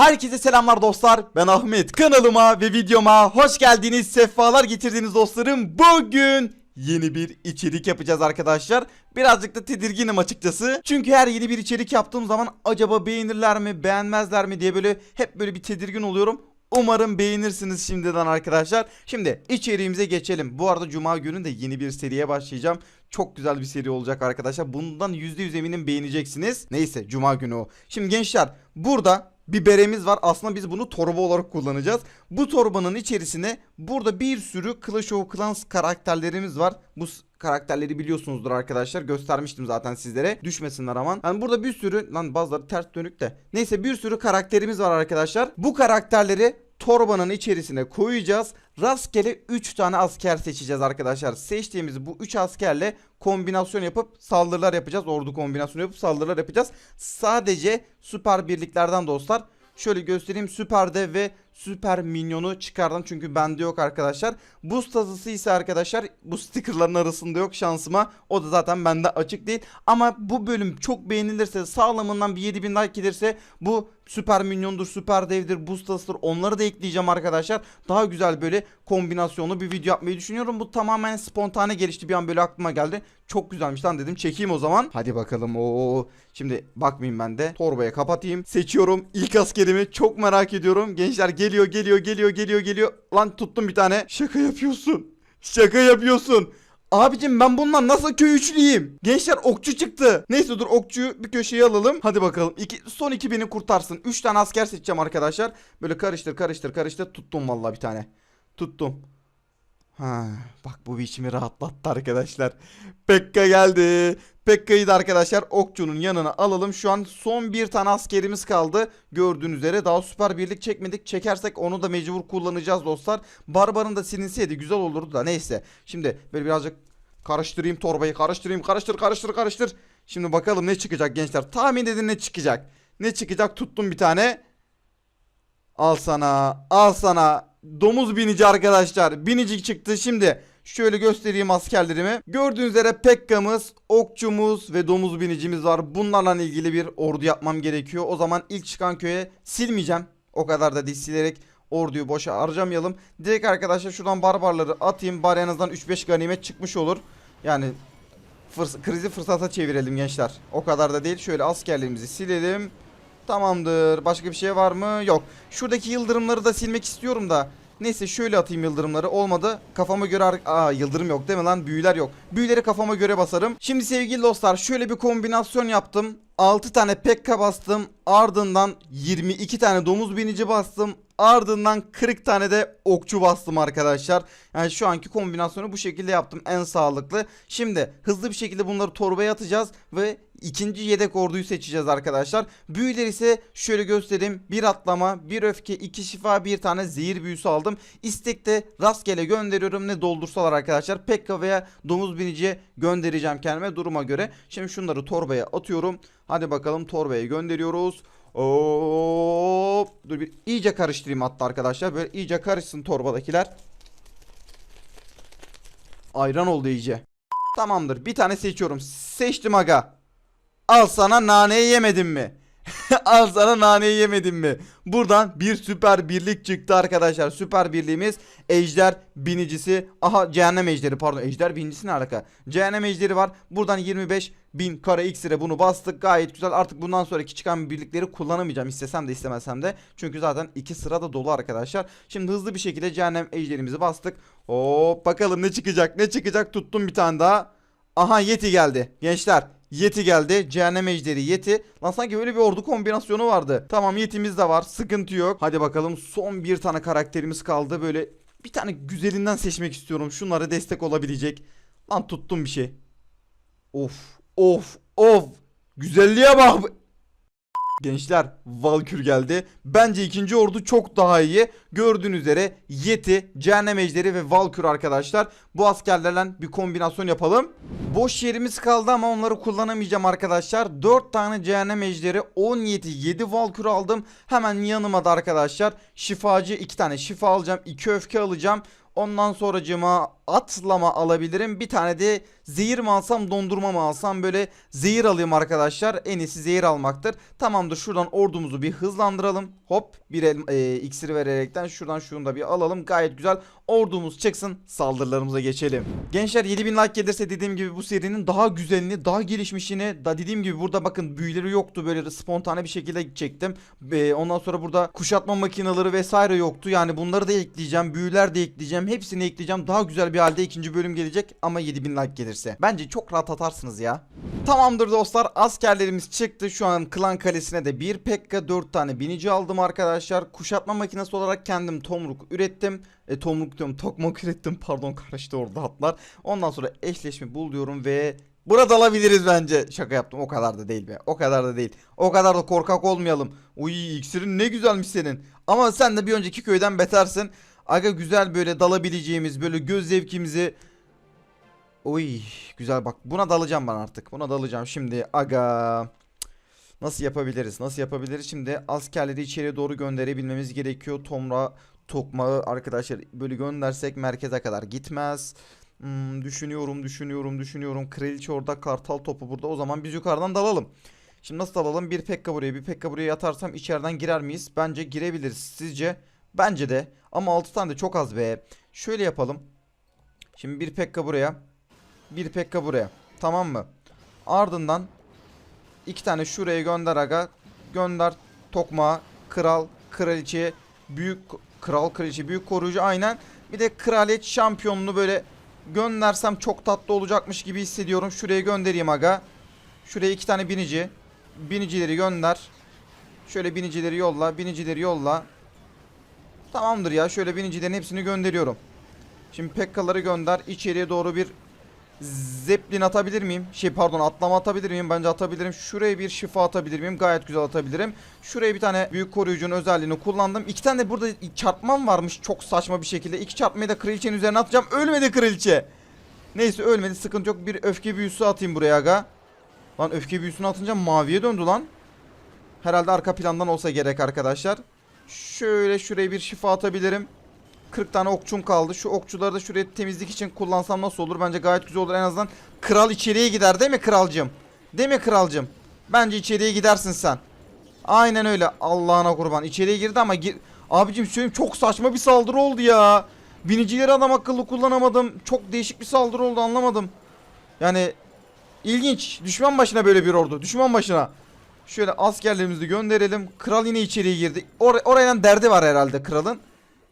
Herkese selamlar dostlar. Ben Ahmet. Kanalıma ve videoma hoş geldiniz. Sefalar getirdiniz dostlarım. Bugün yeni bir içerik yapacağız arkadaşlar. Birazcık da tedirginim açıkçası. Çünkü her yeni bir içerik yaptığım zaman acaba beğenirler mi, beğenmezler mi diye böyle hep böyle bir tedirgin oluyorum. Umarım beğenirsiniz şimdiden arkadaşlar. Şimdi içeriğimize geçelim. Bu arada cuma günü de yeni bir seriye başlayacağım. Çok güzel bir seri olacak arkadaşlar. Bundan %100 eminim beğeneceksiniz. Neyse cuma günü o. Şimdi gençler burada bir beremiz var. Aslında biz bunu torba olarak kullanacağız. Bu torbanın içerisine burada bir sürü Clash of Clans karakterlerimiz var. Bu karakterleri biliyorsunuzdur arkadaşlar. Göstermiştim zaten sizlere. Düşmesinler aman. Yani burada bir sürü lan bazıları ters dönük de. Neyse bir sürü karakterimiz var arkadaşlar. Bu karakterleri torbanın içerisine koyacağız. Rastgele 3 tane asker seçeceğiz arkadaşlar. Seçtiğimiz bu 3 askerle kombinasyon yapıp saldırılar yapacağız. Ordu kombinasyonu yapıp saldırılar yapacağız. Sadece süper birliklerden dostlar. Şöyle göstereyim süperde ve süper minyonu çıkardım çünkü bende yok arkadaşlar. Boost tazısı ise arkadaşlar bu stickerların arasında yok şansıma. O da zaten bende açık değil. Ama bu bölüm çok beğenilirse sağlamından bir 7000 like gelirse bu süper minyondur, süper devdir, boost tazısıdır onları da ekleyeceğim arkadaşlar. Daha güzel böyle kombinasyonlu bir video yapmayı düşünüyorum. Bu tamamen spontane gelişti bir an böyle aklıma geldi. Çok güzelmiş lan dedim çekeyim o zaman. Hadi bakalım o. Şimdi bakmayayım ben de. Torbaya kapatayım. Seçiyorum ilk askerimi. Çok merak ediyorum. Gençler geliyor geliyor geliyor geliyor geliyor. Lan tuttum bir tane. Şaka yapıyorsun. Şaka yapıyorsun. Abicim ben bundan nasıl köy üçlüyüm? Gençler okçu çıktı. Neyse dur okçuyu bir köşeye alalım. Hadi bakalım. İki, son iki beni kurtarsın. Üç tane asker seçeceğim arkadaşlar. Böyle karıştır karıştır karıştır. Tuttum vallahi bir tane. Tuttum. Ha, bak bu bir içimi rahatlattı arkadaşlar. Pekka geldi. Pekka'yı da arkadaşlar okçunun yanına alalım. Şu an son bir tane askerimiz kaldı. Gördüğünüz üzere daha süper birlik çekmedik. Çekersek onu da mecbur kullanacağız dostlar. Barbarın da silinseydi güzel olurdu da neyse. Şimdi böyle birazcık karıştırayım torbayı karıştırayım karıştır karıştır karıştır. Şimdi bakalım ne çıkacak gençler. Tahmin edin ne çıkacak. Ne çıkacak tuttum bir tane. Al sana al sana domuz binici arkadaşlar. Binici çıktı. Şimdi şöyle göstereyim askerlerimi. Gördüğünüz üzere Pekka'mız okçumuz ve domuz binicimiz var. Bunlarla ilgili bir ordu yapmam gerekiyor. O zaman ilk çıkan köye silmeyeceğim. O kadar da değil. Silerek orduyu boşa harcamayalım. Direkt arkadaşlar şuradan barbarları atayım. Bari en azından 3-5 ganimet çıkmış olur. Yani fırs- krizi fırsata çevirelim gençler. O kadar da değil. Şöyle askerlerimizi silelim Tamamdır. Başka bir şey var mı? Yok. Şuradaki yıldırımları da silmek istiyorum da. Neyse şöyle atayım yıldırımları. Olmadı. Kafama göre... Aa yıldırım yok değil mi lan? Büyüler yok. Büyüleri kafama göre basarım. Şimdi sevgili dostlar şöyle bir kombinasyon yaptım. 6 tane pekka bastım. Ardından 22 tane domuz binici bastım. Ardından 40 tane de okçu bastım arkadaşlar. Yani şu anki kombinasyonu bu şekilde yaptım. En sağlıklı. Şimdi hızlı bir şekilde bunları torbaya atacağız ve ikinci yedek orduyu seçeceğiz arkadaşlar. Büyüler ise şöyle göstereyim. Bir atlama, bir öfke, iki şifa, bir tane zehir büyüsü aldım. İstekte rastgele gönderiyorum. Ne doldursalar arkadaşlar. Pekka veya domuz biniciye göndereceğim kendime duruma göre. Şimdi şunları torbaya atıyorum. Hadi bakalım torbaya gönderiyoruz. Oo, dur bir iyice karıştırayım hatta arkadaşlar. Böyle iyice karışsın torbadakiler. Ayran oldu iyice. Tamamdır. Bir tane seçiyorum. Seçtim aga. Al sana naneyi yemedin mi? Al sana naneyi yemedin mi? Buradan bir süper birlik çıktı arkadaşlar. Süper birliğimiz ejder binicisi. Aha cehennem ejderi pardon. Ejder binicisi ne alaka? Cehennem ejderi var. Buradan 25 bin kara iksire bunu bastık. Gayet güzel. Artık bundan sonraki çıkan birlikleri kullanamayacağım. istesem de istemesem de. Çünkü zaten iki sıra da dolu arkadaşlar. Şimdi hızlı bir şekilde cehennem ejderimizi bastık. Hop bakalım ne çıkacak ne çıkacak. Tuttum bir tane daha. Aha Yeti geldi. Gençler Yeti geldi. Cehennem ejderi Yeti. Lan sanki böyle bir ordu kombinasyonu vardı. Tamam Yeti'miz de var. Sıkıntı yok. Hadi bakalım son bir tane karakterimiz kaldı. Böyle bir tane güzelinden seçmek istiyorum. Şunlara destek olabilecek. Lan tuttum bir şey. Of of of. Güzelliğe bak. Gençler Valkür geldi. Bence ikinci ordu çok daha iyi. Gördüğünüz üzere Yeti, Cehennem Ejderi ve Valkür arkadaşlar. Bu askerlerle bir kombinasyon yapalım. Boş yerimiz kaldı ama onları kullanamayacağım arkadaşlar. 4 tane Cehennem Ejderi, 17, 7 Valkür aldım. Hemen yanıma da arkadaşlar şifacı 2 tane şifa alacağım. 2 öfke alacağım. Ondan sonracığıma atlama alabilirim. Bir tane de zehir mi alsam dondurma mı alsam böyle zehir alayım arkadaşlar. En iyisi zehir almaktır. Tamamdır şuradan ordumuzu bir hızlandıralım. Hop bir el, e, iksir vererekten şuradan şunu da bir alalım. Gayet güzel ordumuz çıksın saldırılarımıza geçelim. Gençler 7000 like gelirse dediğim gibi bu serinin daha güzelini daha gelişmişini da dediğim gibi burada bakın büyüleri yoktu böyle spontane bir şekilde çektim. E, ondan sonra burada kuşatma makineleri vesaire yoktu. Yani bunları da ekleyeceğim. Büyüler de ekleyeceğim. Hepsini ekleyeceğim. Daha güzel bir halde ikinci bölüm gelecek ama 7000 like gelirse. Bence çok rahat atarsınız ya. Tamamdır dostlar. Askerlerimiz çıktı. Şu an klan kalesine de bir pekka 4 tane binici aldım arkadaşlar. Kuşatma makinesi olarak kendim tomruk ürettim. E, tomruk diyorum tokmak ürettim. Pardon karıştı orada hatlar. Ondan sonra eşleşme bul diyorum ve Burada alabiliriz bence. Şaka yaptım. O kadar da değil be. O kadar da değil. O kadar da korkak olmayalım. Uy iksirin ne güzelmiş senin. Ama sen de bir önceki köyden betersin. Aga güzel böyle dalabileceğimiz böyle göz zevkimizi Oy güzel bak buna dalacağım ben artık. Buna dalacağım şimdi. Aga nasıl yapabiliriz? Nasıl yapabiliriz? Şimdi askerleri içeriye doğru gönderebilmemiz gerekiyor. Tomra tokmağı arkadaşlar böyle göndersek merkeze kadar gitmez. Hmm, düşünüyorum, düşünüyorum, düşünüyorum. Kraliçe orada, kartal topu burada. O zaman biz yukarıdan dalalım. Şimdi nasıl dalalım? Bir pekka buraya, bir pekka buraya yatarsam içeriden girer miyiz? Bence girebiliriz. Sizce? Bence de. Ama 6 tane de çok az be. Şöyle yapalım. Şimdi bir pekka buraya. Bir pekka buraya. Tamam mı? Ardından iki tane şuraya gönder aga. Gönder tokmağa, kral, kraliçe, büyük kral, kraliçe, büyük koruyucu aynen. Bir de kraliyet şampiyonunu böyle göndersem çok tatlı olacakmış gibi hissediyorum. Şuraya göndereyim aga. Şuraya iki tane binici. Binicileri gönder. Şöyle binicileri yolla. Binicileri yolla. Tamamdır ya. Şöyle binicilerin hepsini gönderiyorum. Şimdi Pekkaları gönder. İçeriye doğru bir Zeppelin atabilir miyim? Şey pardon atlama atabilir miyim? Bence atabilirim. Şuraya bir şifa atabilir miyim? Gayet güzel atabilirim. Şuraya bir tane büyük koruyucunun özelliğini kullandım. İki tane de burada çarpmam varmış çok saçma bir şekilde. İki çarpmayı da kraliçenin üzerine atacağım. Ölmedi kraliçe. Neyse ölmedi sıkıntı yok. Bir öfke büyüsü atayım buraya aga. Lan öfke büyüsünü atınca maviye döndü lan. Herhalde arka plandan olsa gerek arkadaşlar. Şöyle şuraya bir şifa atabilirim. 40 tane okçum kaldı. Şu okçuları da şuraya temizlik için kullansam nasıl olur? Bence gayet güzel olur. En azından kral içeriye gider değil mi kralcım? Değil mi kralcım? Bence içeriye gidersin sen. Aynen öyle. Allah'ına kurban. İçeriye girdi ama gir... Abicim söyleyeyim çok saçma bir saldırı oldu ya. Binicileri adam akıllı kullanamadım. Çok değişik bir saldırı oldu anlamadım. Yani ilginç. Düşman başına böyle bir ordu. Düşman başına. Şöyle askerlerimizi gönderelim. Kral yine içeriye girdi. Or orayla derdi var herhalde kralın.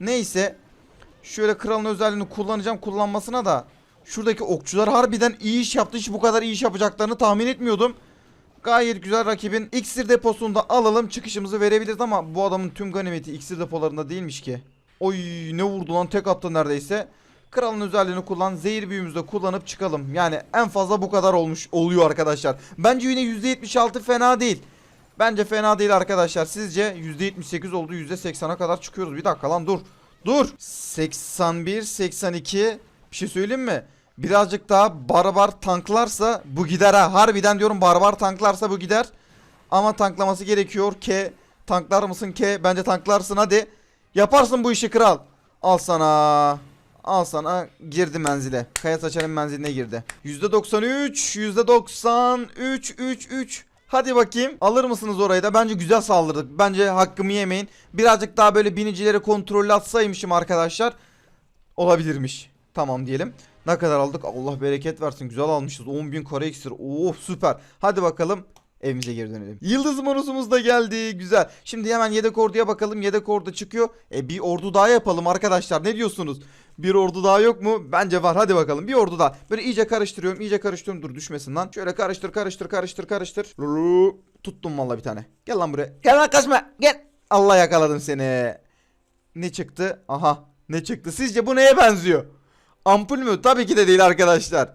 Neyse. Şöyle kralın özelliğini kullanacağım kullanmasına da. Şuradaki okçular harbiden iyi iş yaptı. Hiç bu kadar iyi iş yapacaklarını tahmin etmiyordum. Gayet güzel rakibin iksir deposunu da alalım. Çıkışımızı verebiliriz ama bu adamın tüm ganimeti iksir depolarında değilmiş ki. Oy ne vurdu lan tek attı neredeyse. Kralın özelliğini kullan. Zehir büyümüzü de kullanıp çıkalım. Yani en fazla bu kadar olmuş oluyor arkadaşlar. Bence yine %76 fena değil. Bence fena değil arkadaşlar. Sizce %78 oldu. %80'a kadar çıkıyoruz. Bir dakika lan dur. Dur. 81, 82. Bir şey söyleyeyim mi? Birazcık daha barbar tanklarsa bu gider ha. Harbiden diyorum barbar tanklarsa bu gider. Ama tanklaması gerekiyor ki tanklar mısın ki? Bence tanklarsın hadi. Yaparsın bu işi kral. Al sana. Al sana girdi menzile. Kaya saçarın menziline girdi. %93, %93, 3, 3. Hadi bakayım. Alır mısınız orayı da? Bence güzel saldırdık. Bence hakkımı yemeyin. Birazcık daha böyle binicileri kontrollü atsaymışım arkadaşlar. Olabilirmiş. Tamam diyelim. Ne kadar aldık? Allah bereket versin. Güzel almışız. 10.000 kare iksir. Oh süper. Hadi bakalım. Evimize geri dönelim. Yıldız bonusumuz da geldi. Güzel. Şimdi hemen yedek orduya bakalım. Yedek ordu çıkıyor. E bir ordu daha yapalım arkadaşlar. Ne diyorsunuz? Bir ordu daha yok mu? Bence var. Hadi bakalım. Bir ordu daha. Böyle iyice karıştırıyorum. iyice karıştırıyorum. Dur düşmesin lan. Şöyle karıştır karıştır karıştır karıştır. Rrrr. Tuttum valla bir tane. Gel lan buraya. Gel lan kaçma. Gel. Allah yakaladım seni. Ne çıktı? Aha. Ne çıktı? Sizce bu neye benziyor? Ampul mü? Tabii ki de değil arkadaşlar.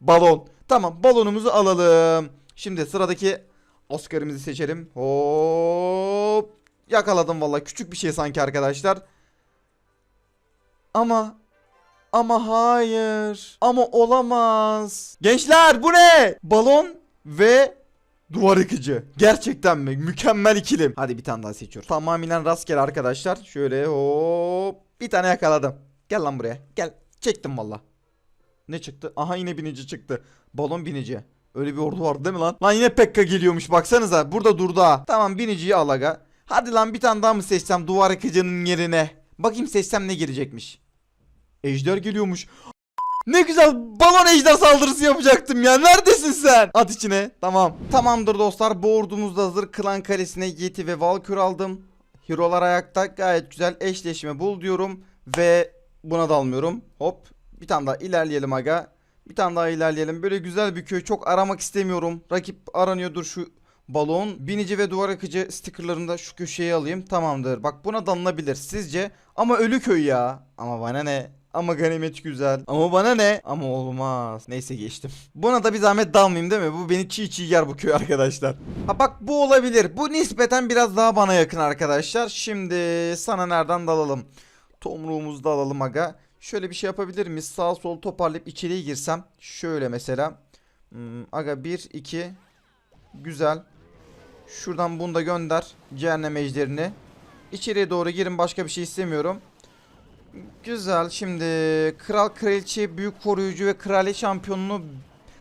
Balon. Tamam balonumuzu alalım. Şimdi sıradaki askerimizi seçelim. Hop. Yakaladım valla. Küçük bir şey sanki arkadaşlar. Ama ama hayır. Ama olamaz. Gençler bu ne? Balon ve duvar yıkıcı. Gerçekten mi? Mükemmel ikilim. Hadi bir tane daha seçiyorum. Tamamen rastgele arkadaşlar. Şöyle hop. Bir tane yakaladım. Gel lan buraya. Gel. Çektim valla. Ne çıktı? Aha yine binici çıktı. Balon binici. Öyle bir ordu vardı değil mi lan? Lan yine Pekka geliyormuş baksanıza. Burada durdu ha. Tamam biniciyi al aga. Hadi lan bir tane daha mı seçsem duvar akıcının yerine? Bakayım seçsem ne gelecekmiş. Ejder geliyormuş. Ne güzel balon ejder saldırısı yapacaktım ya. Neredesin sen? At içine. Tamam. Tamamdır dostlar. Bu ordumuz da hazır. Klan kalesine Yeti ve Valkür aldım. Hero'lar ayakta. Gayet güzel eşleşme bul diyorum. Ve buna dalmıyorum. Hop. Bir tane daha ilerleyelim aga. Bir tane daha ilerleyelim. Böyle güzel bir köy. Çok aramak istemiyorum. Rakip aranıyordur şu balon. Binici ve duvar akıcı stickerlarını da şu köşeye alayım. Tamamdır. Bak buna dalınabilir sizce. Ama ölü köy ya. Ama bana ne? Ama ganimet güzel. Ama bana ne? Ama olmaz. Neyse geçtim. Buna da bir zahmet dalmayayım değil mi? Bu beni çiğ çiğ yer bu köy arkadaşlar. Ha bak bu olabilir. Bu nispeten biraz daha bana yakın arkadaşlar. Şimdi sana nereden dalalım? Tomruğumuzu da alalım aga. Şöyle bir şey yapabilir miyiz? Sağ sol toparlayıp içeriye girsem. Şöyle mesela. Hmm, aga 1 2 Güzel. Şuradan bunu da gönder. Cehennem ejderini. İçeriye doğru girin. Başka bir şey istemiyorum. Güzel. Şimdi kral kraliçe büyük koruyucu ve kraliçe şampiyonunu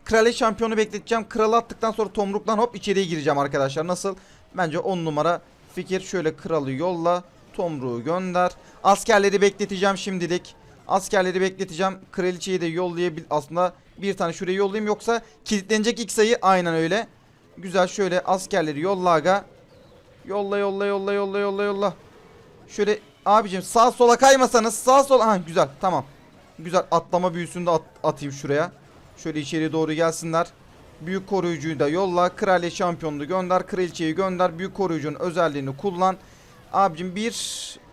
kraliçe şampiyonu bekleteceğim. Kralı attıktan sonra tomruktan hop içeriye gireceğim arkadaşlar. Nasıl? Bence 10 numara fikir. Şöyle kralı yolla. Tomruğu gönder. Askerleri bekleteceğim şimdilik. Askerleri bekleteceğim. Kraliçeyi de yollayabil aslında bir tane şuraya yollayayım yoksa kilitlenecek ilk sayı aynen öyle. Güzel şöyle askerleri yolla aga. Yolla yolla yolla yolla yolla yolla. Şöyle abicim sağ sola kaymasanız sağ sol ha güzel tamam. Güzel atlama büyüsünü de at- atayım şuraya. Şöyle içeri doğru gelsinler. Büyük koruyucuyu da yolla. Kraliçe şampiyonunu gönder. Kraliçeyi gönder. Büyük koruyucunun özelliğini kullan. Abicim bir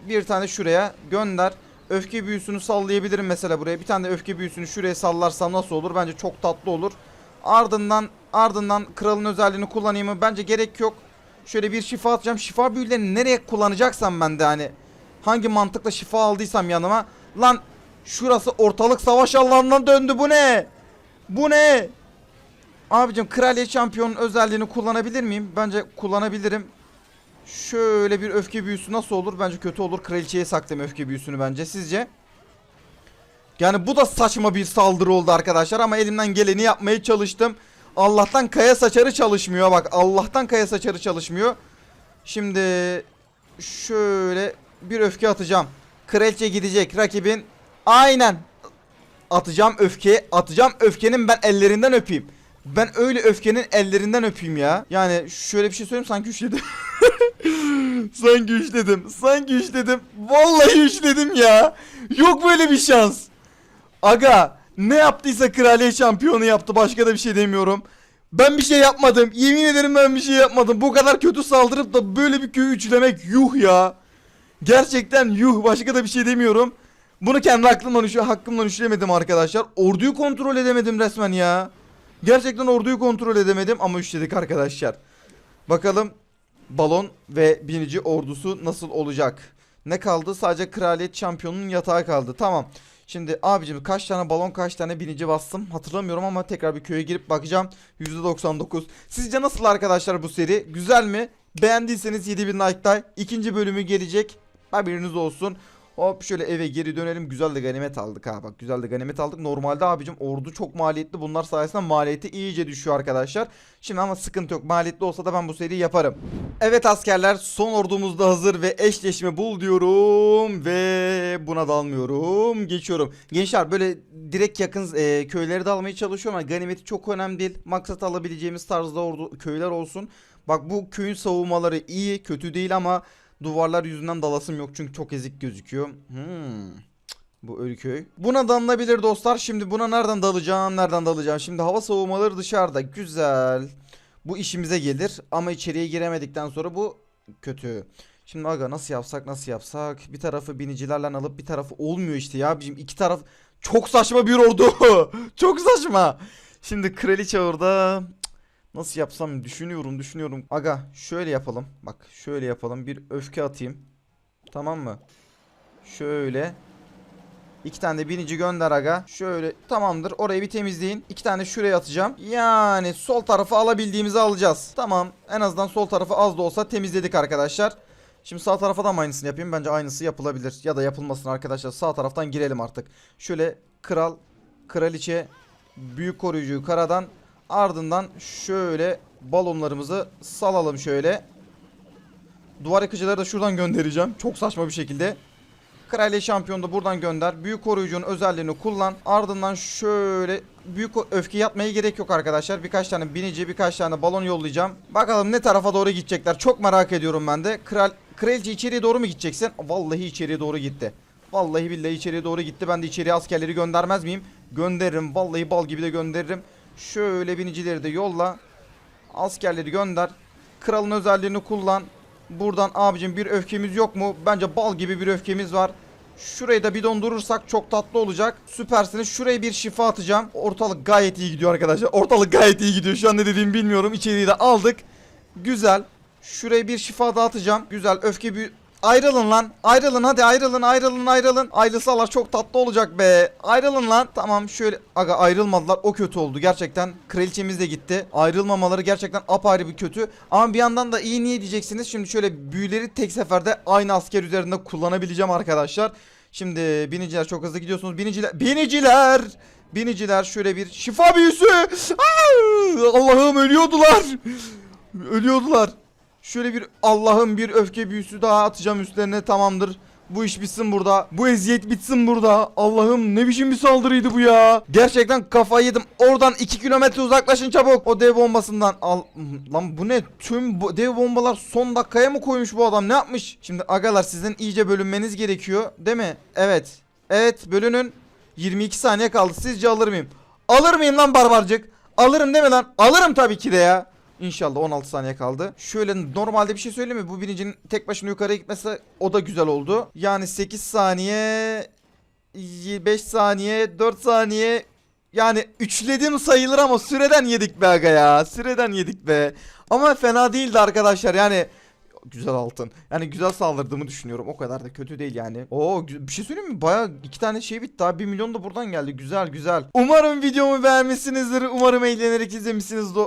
bir tane şuraya gönder. Öfke büyüsünü sallayabilirim mesela buraya. Bir tane de öfke büyüsünü şuraya sallarsam nasıl olur? Bence çok tatlı olur. Ardından ardından kralın özelliğini kullanayım mı? Bence gerek yok. Şöyle bir şifa atacağım. Şifa büyülerini nereye kullanacaksam ben de hani hangi mantıkla şifa aldıysam yanıma. Lan şurası ortalık savaş alanına döndü. Bu ne? Bu ne? Abicim kraliyet şampiyonun özelliğini kullanabilir miyim? Bence kullanabilirim. Şöyle bir öfke büyüsü nasıl olur? Bence kötü olur. Kraliçeye saklayayım öfke büyüsünü bence. Sizce? Yani bu da saçma bir saldırı oldu arkadaşlar ama elimden geleni yapmaya çalıştım. Allah'tan kaya saçarı çalışmıyor bak. Allah'tan kaya saçarı çalışmıyor. Şimdi şöyle bir öfke atacağım. Kraliçe gidecek rakibin. Aynen. Atacağım öfke. Atacağım öfkenin ben ellerinden öpeyim. Ben öyle öfkenin ellerinden öpeyim ya. Yani şöyle bir şey söyleyeyim sanki üçledim. sanki üçledim. Sanki üçledim. Vallahi üçledim ya. Yok böyle bir şans. Aga ne yaptıysa kraliyet şampiyonu yaptı. Başka da bir şey demiyorum. Ben bir şey yapmadım. Yemin ederim ben bir şey yapmadım. Bu kadar kötü saldırıp da böyle bir köyü üçlemek yuh ya. Gerçekten yuh. Başka da bir şey demiyorum. Bunu kendi aklımdan üçle, hakkımdan üçlemedim arkadaşlar. Orduyu kontrol edemedim resmen ya. Gerçekten orduyu kontrol edemedim ama üçledik arkadaşlar. Bakalım balon ve binici ordusu nasıl olacak? Ne kaldı? Sadece kraliyet şampiyonunun yatağı kaldı. Tamam. Şimdi abicim kaç tane balon kaç tane binici bastım hatırlamıyorum ama tekrar bir köye girip bakacağım. %99. Sizce nasıl arkadaşlar bu seri? Güzel mi? Beğendiyseniz 7000 like'da ikinci bölümü gelecek. Haberiniz olsun. Hop şöyle eve geri dönelim. Güzel de ganimet aldık ha bak. Güzel de ganimet aldık. Normalde abicim ordu çok maliyetli. Bunlar sayesinde maliyeti iyice düşüyor arkadaşlar. Şimdi ama sıkıntı yok. Maliyetli olsa da ben bu seriyi yaparım. Evet askerler son ordumuz da hazır ve eşleşme bul diyorum ve buna dalmıyorum. Geçiyorum. Gençler böyle direkt yakın e, köyleri de almaya çalışıyorum ama ganimeti çok önemli değil. Maksat alabileceğimiz tarzda ordu köyler olsun. Bak bu köyün savunmaları iyi, kötü değil ama duvarlar yüzünden dalasım yok çünkü çok ezik gözüküyor. Hmm. Bu ölü köy. Buna dalınabilir dostlar. Şimdi buna nereden dalacağım? Nereden dalacağım? Şimdi hava savunmaları dışarıda. Güzel. Bu işimize gelir ama içeriye giremedikten sonra bu kötü. Şimdi aga nasıl yapsak nasıl yapsak? Bir tarafı binicilerle alıp bir tarafı olmuyor işte ya. Bizim iki taraf çok saçma bir ordu. çok saçma. Şimdi kraliçe orada. Nasıl yapsam düşünüyorum düşünüyorum. Aga şöyle yapalım. Bak şöyle yapalım. Bir öfke atayım. Tamam mı? Şöyle. İki tane de binici gönder aga. Şöyle tamamdır. Orayı bir temizleyin. İki tane şuraya atacağım. Yani sol tarafı alabildiğimizi alacağız. Tamam. En azından sol tarafı az da olsa temizledik arkadaşlar. Şimdi sağ tarafa da aynısını yapayım? Bence aynısı yapılabilir. Ya da yapılmasın arkadaşlar. Sağ taraftan girelim artık. Şöyle kral, kraliçe, büyük koruyucuyu karadan ardından şöyle balonlarımızı salalım şöyle. Duvar yıkıcıları da şuradan göndereceğim. Çok saçma bir şekilde. Kraliye şampiyonu da buradan gönder. Büyük koruyucunun özelliğini kullan. Ardından şöyle büyük öfke yatmaya gerek yok arkadaşlar. Birkaç tane binici, birkaç tane balon yollayacağım. Bakalım ne tarafa doğru gidecekler. Çok merak ediyorum ben de. Kral Kraliçe içeriye doğru mu gideceksin? Vallahi içeriye doğru gitti. Vallahi billahi içeriye doğru gitti. Ben de içeriye askerleri göndermez miyim? Gönderirim. Vallahi bal gibi de gönderirim. Şöyle binicileri de yolla. Askerleri gönder. Kralın özelliğini kullan. Buradan abicim bir öfkemiz yok mu? Bence bal gibi bir öfkemiz var. Şurayı da bir dondurursak çok tatlı olacak. Süpersiniz. Şuraya bir şifa atacağım. Ortalık gayet iyi gidiyor arkadaşlar. Ortalık gayet iyi gidiyor. Şu an ne dediğimi bilmiyorum. İçeriği de aldık. Güzel. Şuraya bir şifa dağıtacağım. Güzel. Öfke bir... Ayrılın lan. Ayrılın hadi ayrılın ayrılın ayrılın. Ayrılsalar çok tatlı olacak be. Ayrılın lan. Tamam şöyle. Aga ayrılmadılar. O kötü oldu. Gerçekten kraliçemiz de gitti. Ayrılmamaları gerçekten apayrı bir kötü. Ama bir yandan da iyi niye diyeceksiniz. Şimdi şöyle büyüleri tek seferde aynı asker üzerinde kullanabileceğim arkadaşlar. Şimdi biniciler çok hızlı gidiyorsunuz. Biniciler. Biniciler. Biniciler şöyle bir şifa büyüsü. Allah'ım ölüyordular. Ölüyordular. Şöyle bir Allah'ın bir öfke büyüsü daha atacağım üstlerine tamamdır. Bu iş bitsin burada. Bu eziyet bitsin burada. Allah'ım ne biçim bir saldırıydı bu ya. Gerçekten kafayı yedim. Oradan 2 kilometre uzaklaşın çabuk. O dev bombasından al. Lan bu ne? Tüm bu dev bombalar son dakikaya mı koymuş bu adam? Ne yapmış? Şimdi agalar sizin iyice bölünmeniz gerekiyor. Değil mi? Evet. Evet bölünün. 22 saniye kaldı. Sizce alır mıyım? Alır mıyım lan barbarcık? Alırım değil mi lan? Alırım tabii ki de ya. İnşallah 16 saniye kaldı. Şöyle normalde bir şey söyleyeyim mi? Bu binicinin tek başına yukarıya gitmesi o da güzel oldu. Yani 8 saniye 5 saniye 4 saniye yani üçledim sayılır ama süreden yedik be aga ya. Süreden yedik be. Ama fena değildi arkadaşlar yani. Güzel altın. Yani güzel saldırdığımı düşünüyorum. O kadar da kötü değil yani. Oo bir şey söyleyeyim mi? Baya iki tane şey bitti. Daha 1 milyon da buradan geldi. Güzel güzel. Umarım videomu beğenmişsinizdir. Umarım eğlenerek izlemişsinizdir.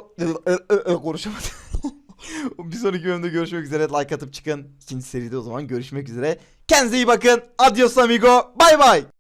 Konuşamadım. bir sonraki bölümde görüşmek üzere. Like atıp çıkın. İkinci seride o zaman görüşmek üzere. Kendinize iyi bakın. Adios amigo. Bay bay.